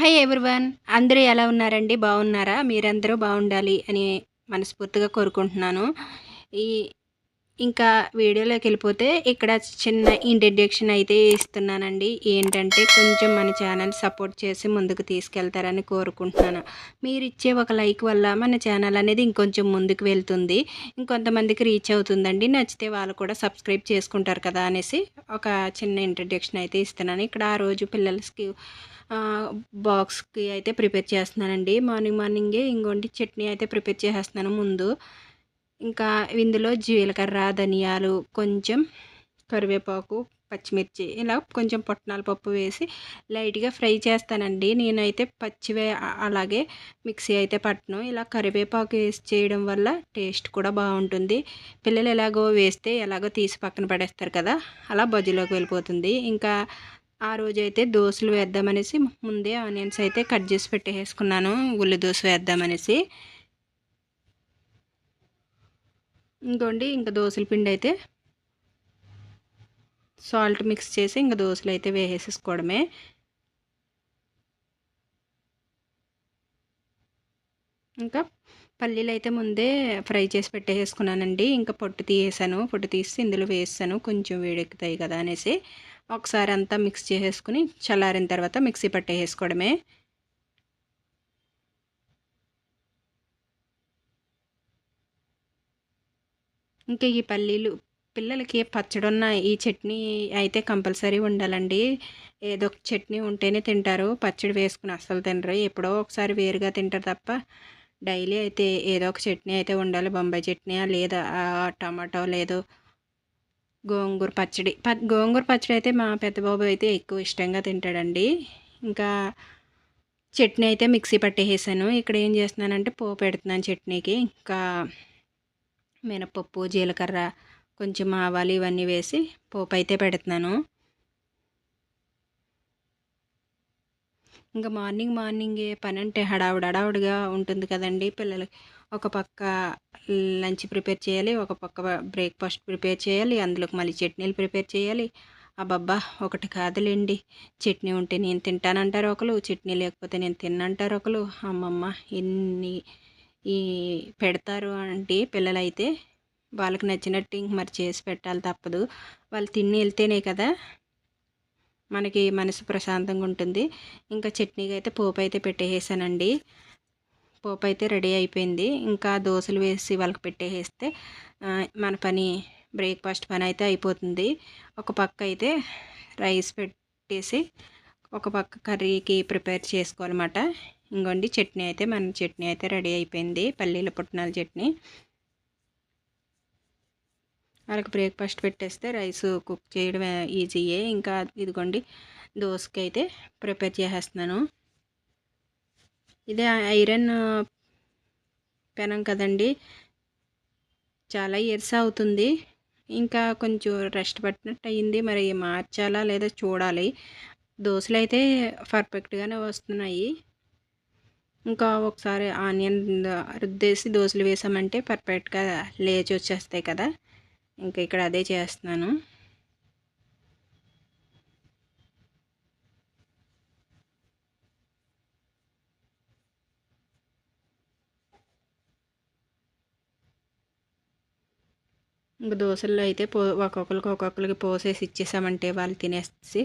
Hi everyone అందరూ ఎలా ఉన్నారండి? బాగున్నారా? మీరందరూ బాగుండాలి అని మనస్ఫూర్తిగా కోరుకుంటున్నాను. ఈ ఇంకా వీడియోలోకి వెళ్ళిపోతే ఇక్కడ చిన్న ఇంట్రడక్షన్ అయితే ఇస్తున్నానండి. ఏంటంటే కొంచెం మన ఛానల్ సపోర్ట్ చేసి ముందుకు తీసుకెళ్తారని కోరుకుంటున్నాను. మీరు ఇచ్చే ఒక లైక్ వల్ల మన ఛానల్ అనేది ఇంకొంచెం ముందుకు వెళ్తుంది. ఇంకొంతమందికి రీచ్ అవుతుందండి. నచ్చితే వాళ్ళు కూడా సబ్స్క్రైబ్ చేసుకుంటారు కదా అనేసి ఒక చిన్న ఇంట్రడక్షన్ అయితే ఇస్తున్నాను. ఇక్కడ ఆ రోజు పిల్లలకి బాక్స్కి అయితే ప్రిపేర్ చేస్తున్నానండి. మార్నింగ్ మార్నింగే ఇంకోటి చట్నీ అయితే ప్రిపేర్ చేసేస్తున్నాను ముందు. ఇంకా ఇందులో జీలకర్ర ధనియాలు కొంచెం కరివేపాకు పచ్చిమిర్చి ఇలా కొంచెం పొట్నాల పప్పు వేసి లైట్గా ఫ్రై చేస్తానండి. నేనైతే పచ్చివే అలాగే మిక్సీ అయితే పట్టను. ఇలా కరివేపాకు వేసి చేయడం వల్ల టేస్ట్ కూడా బాగుంటుంది. పిల్లలు ఎలాగో వేస్తే ఎలాగో తీసి పక్కన పడేస్తారు కదా అలా బజ్జీలోకి వెళ్ళిపోతుంది. ఇంకా ఆ రోజైతే దోశలు వేద్దామనేసి ముందే ఆనియన్స్ అయితే కట్ చేసి పెట్టేసుకున్నాను ఉల్లి దోశ వేద్దామనేసి. ఇంకోండి ఇంకా దోశల పిండి అయితే సాల్ట్ మిక్స్ చేసి ఇంకా దోశలు అయితే వేసేసుకోవడమే. ఇంకా పల్లీలు అయితే ముందే ఫ్రై చేసి పెట్టేసుకున్నానండి ఇంకా పొట్టు తీసేసాను. పొట్టు తీసి ఇందులో వేసాను కొంచెం వేడెక్కుతాయి కదా అనేసి. ఒకసారి అంతా మిక్స్ చేసేసుకుని చల్లారిన తర్వాత మిక్సీ పట్టేసుకోవడమే ఇంకా ఈ పల్లీలు పిల్లలకి పచ్చడున్న ఈ చట్నీ అయితే కంపల్సరీ ఉండాలండి. ఏదో ఒక చట్నీ ఉంటేనే తింటారు. పచ్చడి వేసుకుని అస్సలు తినరు. ఎప్పుడో ఒకసారి వేరుగా తింటారు తప్ప డైలీ అయితే ఏదో ఒక చట్నీ అయితే ఉండాలి. బొంబాయి చట్నీ లేదా టమాటో లేదో. గోంగూర పచ్చడి. ప గోంగూర పచ్చడి అయితే మా పెద్ద బాబు అయితే ఎక్కువ ఇష్టంగా తింటాడండి. ఇంకా చట్నీ అయితే మిక్సీ పట్టేసాను ఇక్కడ ఏం చేస్తున్నానంటే పోపు పెడుతున్నాను చట్నీకి. ఇంకా మినపప్పు జీలకర్ర కొంచెం ఆవాలు ఇవన్నీ వేసి పోపు అయితే పెడుతున్నాను. ఇంకా మార్నింగ్ మార్నింగే పని అంటే హడావుడి హడావుడిగా ఉంటుంది కదండి పిల్లలకి. ఒక పక్క లంచ్ ప్రిపేర్ చేయాలి ఒక పక్క బ్రేక్ఫాస్ట్ ప్రిపేర్ చేయాలి అందులోకి మళ్ళీ చట్నీలు ప్రిపేర్ చేయాలి. అబ్బబ్బా ఒకటి కాదులేండి. చట్నీ ఉంటే నేను తింటానంటారు ఒకరు చట్నీ లేకపోతే నేను తిన్నంటారు ఒకరు అమ్మమ్మ ఎన్ని ఈ పెడతారు అంటే పిల్లలైతే వాళ్ళకి నచ్చినట్టు ఇంక మరి చేసి పెట్టాలి తప్పదు. వాళ్ళు తిని వెళ్తేనే కదా మనకి మనసు ప్రశాంతంగా ఉంటుంది. ఇంకా చట్నీకి అయితే పోపు అయితే పెట్టేసానండి పోపు అయితే రెడీ అయిపోయింది. ఇంకా దోశలు వేసి వాళ్ళకి పెట్టేస్తే మన పని బ్రేక్ఫాస్ట్ పని అయితే అయిపోతుంది. ఒక పక్క అయితే రైస్ పెట్టేసి ఒక పక్క కర్రీకి ప్రిపేర్ చేసుకోవాలన్నమాట. ఇంకోండి చట్నీ అయితే మన చట్నీ అయితే రెడీ అయిపోయింది. పల్లీల పుట్నాల చట్నీ. వాళ్ళకి బ్రేక్ఫాస్ట్ పెట్టేస్తే రైస్ కుక్ చేయడం ఈజీయే. ఇంకా ఇదిగోండి దోశకి అయితే ప్రిపేర్ చేసేస్తున్నాను. ఇదే ఐరన్ పెనం కదండి చాలా ఇయర్స్ అవుతుంది. ఇంకా కొంచెం రెస్ట్ పట్టినట్టు అయ్యింది. మరి మార్చాలా లేదా చూడాలి. దోశలు అయితే పర్ఫెక్ట్గానే వస్తున్నాయి. ఇంకా ఒకసారి ఆనియన్ రుద్దేసి దోశలు వేసామంటే పర్ఫెక్ట్గా లేచి వచ్చేస్తాయి కదా. ఇంకా ఇక్కడ అదే చేస్తున్నాను. ఇంకా దోశల్లో అయితే పో ఒక్కొక్కరికి ఒక్కొక్కరికి పోసేసి ఇచ్చేసామంటే వాళ్ళు తినేసి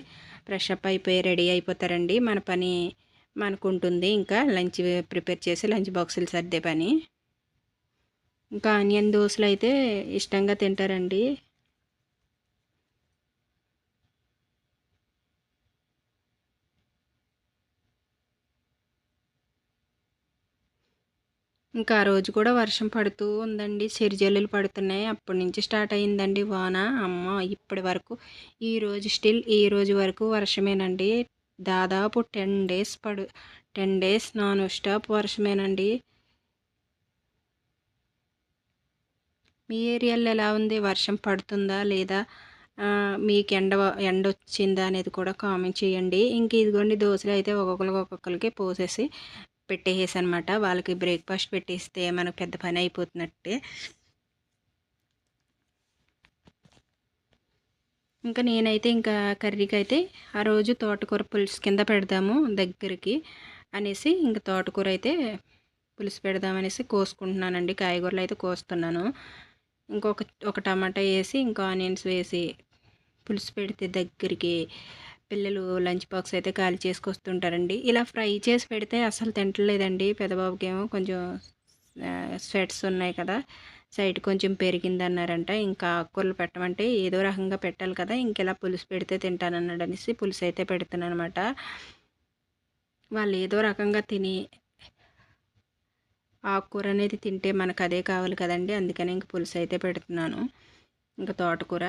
ఫ్రెష్ అప్ అయిపోయి రెడీ అయిపోతారండి. మన పని మనకు ఉంటుంది ఇంకా లంచ్ ప్రిపేర్ చేసి లంచ్ బాక్సులు సర్దే పని. ఇంకా ఆనియన్ దోశలు అయితే ఇష్టంగా తింటారండి. ఇంకా ఆ రోజు కూడా వర్షం పడుతూ ఉందండి. చిరుజల్లులు పడుతున్నాయి. అప్పటి నుంచి స్టార్ట్ అయిందండి వాన. అమ్మ ఇప్పటి వరకు ఈ రోజు స్టిల్ ఈ రోజు వరకు వర్షమేనండి. దాదాపు టెన్ డేస్ పడు టెన్ డేస్ నాన్ స్టాప్ వర్షమేనండి. మీ ఏరియాలో ఎలా ఉంది? వర్షం పడుతుందా లేదా? మీకు ఎండ ఎండ వచ్చిందా అనేది కూడా కామెంట్ చేయండి. ఇంక ఇదిగోండి దోశలు అయితే ఒక్కొక్కరికి ఒక్కొక్కరికి పోసేసి పెట్టేసి అనమాట వాళ్ళకి బ్రేక్ఫాస్ట్ పెట్టేస్తే మనకు పెద్ద పని అయిపోతున్నట్టే. ఇంకా నేనైతే ఇంకా కర్రీకి అయితే ఆ రోజు తోటకూర పులుసు కింద పెడదాము దగ్గరికి అనేసి ఇంకా తోటకూర అయితే పులుసు పెడదామనేసి కోసుకుంటున్నానండి. కాయగూరలు అయితే కోస్తున్నాను. ఇంకొక ఒక టమాటా వేసి ఇంకో ఆనియన్స్ వేసి పులుసు పెడితే దగ్గరికి పిల్లలు లంచ్ బాక్స్ అయితే ఖాళీ చేసుకొస్తుంటారండి. ఇలా ఫ్రై చేసి పెడితే అసలు తింటలేదండి. పెద్దబాబుకి ఏమో కొంచెం స్వెట్స్ ఉన్నాయి కదా. సైడ్ కొంచెం పెరిగింది అన్నారంట ఇంకా ఆకుకూరలు పెట్టమంటే ఏదో రకంగా పెట్టాలి కదా ఇంకెలా పులుసు పెడితే తింటానన్నాడు అనేసి పులుసు అయితే పెడుతున్నాను అనమాట వాళ్ళు ఏదో రకంగా తిని ఆకుకూర అనేది తింటే మనకు అదే కావాలి కదండి అందుకని ఇంక పులుసు అయితే పెడుతున్నాను. ఇంకా తోటకూర.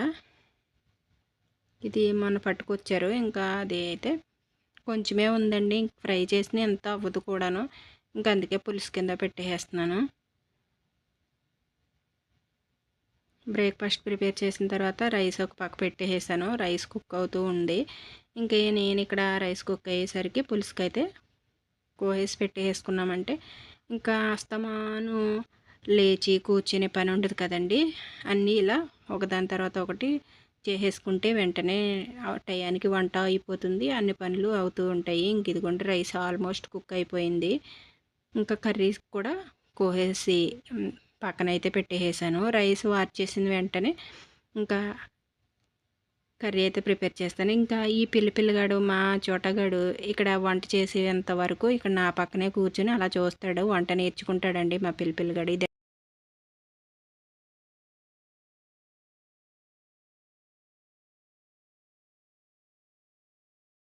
ఇది మొన్న పట్టుకొచ్చారు ఇంకా అది అయితే కొంచెమే ఉందండి ఫ్రై చేసిన ఎంత అవ్వదు కూడాను. ఇంకా అందుకే పులుసు కింద పెట్టేస్తున్నాను. బ్రేక్ఫాస్ట్ ప్రిపేర్ చేసిన తర్వాత రైస్ ఒక పక్క పెట్టేసాను రైస్ కుక్ అవుతూ ఉంది. ఇంకా నేను ఇక్కడ రైస్ కుక్ అయ్యేసరికి పులుసుకు అయితే కోసేసి పెట్టేసుకున్నామంటే ఇంకా అస్తమాను లేచి కూర్చునే పని ఉండదు కదండి. అన్నీ ఇలా ఒకదాని తర్వాత ఒకటి చేసేసుకుంటే వెంటనే టయానికి వంట అయిపోతుంది. అన్ని పనులు అవుతూ ఉంటాయి. ఇంక ఇదిగోండి రైస్ ఆల్మోస్ట్ కుక్ అయిపోయింది. ఇంకా కర్రీస్ కూడా కోసేసి పక్కనైతే పెట్టేసాను రైస్ వాచ్ చేసిన వెంటనే ఇంకా కర్రీ అయితే ప్రిపేర్ చేస్తాను. ఇంకా ఈ పిల్లి పిల్లగాడు మా చోటగాడు ఇక్కడ వంట చేసేంత వరకు ఇక్కడ నా పక్కనే కూర్చొని అలా చూస్తాడు. వంట నేర్చుకుంటాడండి మా పిల్లి పిల్లగాడు. ఇది